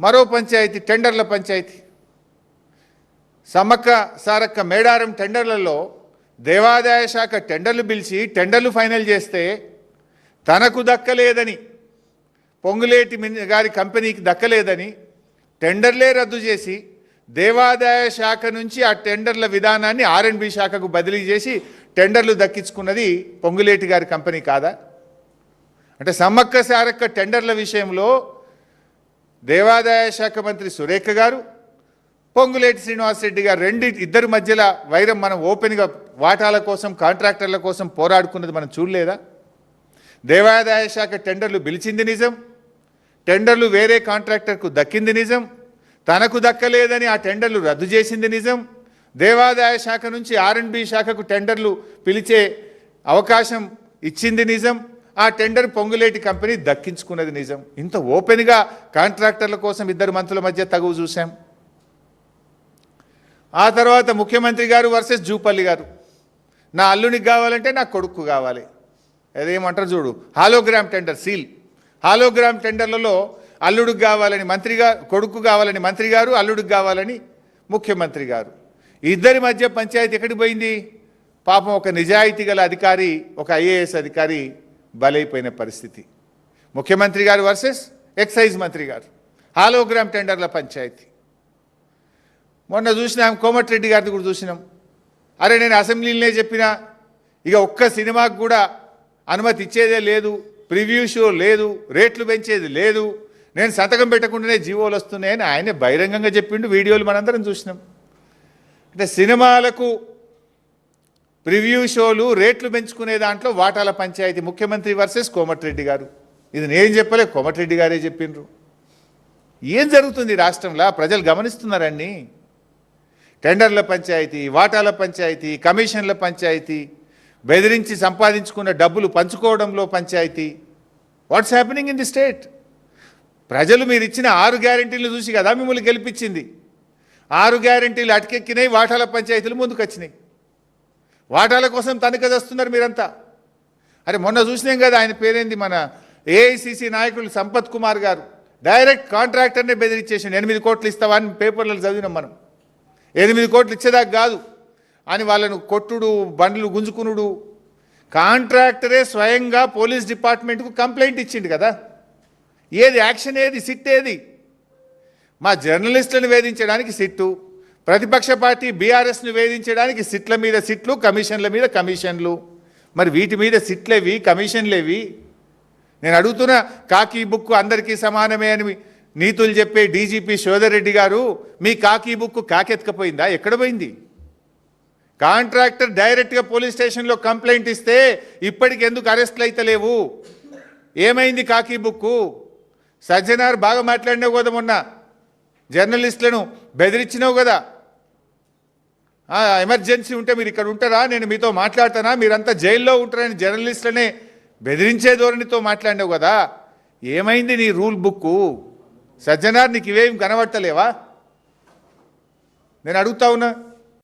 మరో పంచాయతీ టెండర్ల పంచాయతీ. సమ్మక్క సారక్క మేడారం టెండర్లలో దేవాదాయ శాఖ టెండర్లు పిలిచి టెండర్లు ఫైనల్ చేస్తే తనకు దక్కలేదని పొంగులేటి గారి కంపెనీకి దక్కలేదని టెండర్లే రద్దు చేసి దేవాదాయ శాఖ నుంచి ఆ టెండర్ల విధానాన్ని ఆర్ఎండ్బి శాఖకు బదిలీ చేసి టెండర్లు దక్కించుకున్నది పొంగులేటి గారి కంపెనీ కాదా? అంటే సమ్మక్క సారక్క టెండర్ల విషయంలో దేవాదాయ శాఖ మంత్రి సురేఖ గారు పొంగులేటి శ్రీనివాసరెడ్డి గారు రెండు ఇద్దరి మధ్యలో వైరం మనం ఓపెన్గా వాటాల కోసం కాంట్రాక్టర్ల కోసం పోరాడుకున్నది మనం చూడలేదా? దేవాదాయ శాఖ టెండర్లు పిలిచింది నిజం టెండర్లు వేరే కాంట్రాక్టర్కు దక్కింది నిజం తనకు దక్కలేదని ఆ టెండర్లు రద్దు చేసింది నిజం దేవాదాయ శాఖ నుంచి ఆర్ఎండ్బి శాఖకు టెండర్లు పిలిచే అవకాశం ఇచ్చింది నిజం ఆ టెండర్ పొంగులేటి కంపెనీ దక్కించుకున్నది నిజం. ఇంత ఓపెన్గా కాంట్రాక్టర్ల కోసం ఇద్దరు మంత్రుల మధ్య తగువు చూశాం. ఆ తర్వాత ముఖ్యమంత్రి గారు వర్సెస్ జూపల్లి గారు. నా అల్లునికి కావాలంటే నా కొడుకు కావాలి. అదేమంటారు చూడు హాలోగ్రామ్ టెండర్ సీల్. హాలోగ్రామ్ టెండర్లలో అల్లుడికి కావాలని మంత్రిగా కొడుకు కావాలని మంత్రి గారు అల్లుడికి కావాలని ముఖ్యమంత్రి గారు. ఇద్దరి మధ్య పంచాయతీ ఎక్కడికి పోయింది? పాపం ఒక నిజాయితీ గల అధికారి ఒక ఐఏఎస్ అధికారి బలైపోయిన పరిస్థితి. ముఖ్యమంత్రి గారు వర్సెస్ ఎక్సైజ్ మంత్రి గారు హాలోగ్రామ్ టెండర్ల పంచాయతీ. మొన్న చూసినాం కోమటిరెడ్డి గారిని కూడా చూసినాం. అరే నేను అసెంబ్లీలోనే చెప్పినా ఇక ఒక్క సినిమాకు కూడా అనుమతి ఇచ్చేదే లేదు ప్రివ్యూ షో లేదు రేట్లు పెంచేది లేదు. నేను సంతకం పెట్టకుండానే జీవోలు వస్తున్నాయని ఆయనే బహిరంగంగా చెప్పిండు వీడియోలు మనందరం చూసినాం. అంటే సినిమాలకు ప్రివ్యూ షోలు రేట్లు పెంచుకునే దాంట్లో వాటాల పంచాయతీ ముఖ్యమంత్రి వర్సెస్ కోమటిరెడ్డి గారు. ఇది నేను చెప్పలే కోమటిరెడ్డి గారే చెప్పిండ్రు. ఏం జరుగుతుంది రాష్ట్రంలో? ప్రజలు గమనిస్తున్నారండి టెండర్ల పంచాయతీ వాటాల పంచాయతీ కమిషన్ల పంచాయతీ బెదిరించి సంపాదించుకున్న డబ్బులు పంచుకోవడంలో panchayat. What's happening in the state ప్రజలు మీరు ఇచ్చిన ఆరు గ్యారెంటీలు చూసి కదా మిమ్మల్ని గెలిపించింది. ఆరు గ్యారెంటీలు అటకెక్కినాయి వాటాల పంచాయతీలు ముందుకు వచ్చినాయి వాటాల కోసం తనిఖీ చేస్తున్నారు మీరంతా. అరే మొన్న చూసినాం కదా ఆయన పేరేంది మన ఏఐసిసి నాయకులు సంపత్ కుమార్ గారు. డైరెక్ట్ కాంట్రాక్టర్నే బెదిరించేసిండు ఎనిమిది కోట్లు ఇస్తావని పేపర్లలో చదివినాం మనం. ఎనిమిది కోట్లు ఇచ్చేదాకా కాదు. అని వాళ్ళను కొట్టుడు బండ్లు గుంజుకునుడు. కాంట్రాక్టరే స్వయంగా పోలీస్ డిపార్ట్మెంట్కు కంప్లైంట్ ఇచ్చిండు కదా. ఏది యాక్షన్ ఏది సిట్ ఏది? మా జర్నలిస్టులను వేధించడానికి సిట్టు. ప్రతిపక్ష పార్టీ బీఆర్ఎస్ను వేధించడానికి సిట్ల మీద సిట్లు కమిషన్ల మీద కమిషన్లు. మరి వీటి మీద సిట్లేవి కమిషన్లేవి? నేను అడుగుతున్న కాకీ బుక్ అందరికీ సమానమే అని నీతులు చెప్పే డీజీపీ శోధరెడ్డి గారు మీ కాకీ బుక్ కాకెత్కపోయిందా ఎక్కడ పోయింది? కాంట్రాక్టర్ డైరెక్ట్గా పోలీస్ స్టేషన్లో కంప్లైంట్ ఇస్తే ఇప్పటికి ఎందుకు అరెస్ట్లు అయితలేవు ఏమైంది కాకీ బుక్కు? సజ్జనార్ బాగా మాట్లాడినావు కదా మొన్న. జర్నలిస్టులను బెదిరించినావు కదా. ఎమర్జెన్సీ ఉంటే మీరు ఇక్కడ ఉంటారా? నేను మీతో మాట్లాడతానా? మీరంతా జైల్లో ఉంటారని జర్నలిస్టులనే బెదిరించే ధోరణితో మాట్లాడినావు కదా. ఏమైంది నీ రూల్ బుక్కు? సజ్జనార్ నీకు ఇవేం కనబడతలేవా? నేను అడుగుతా ఉన్నా.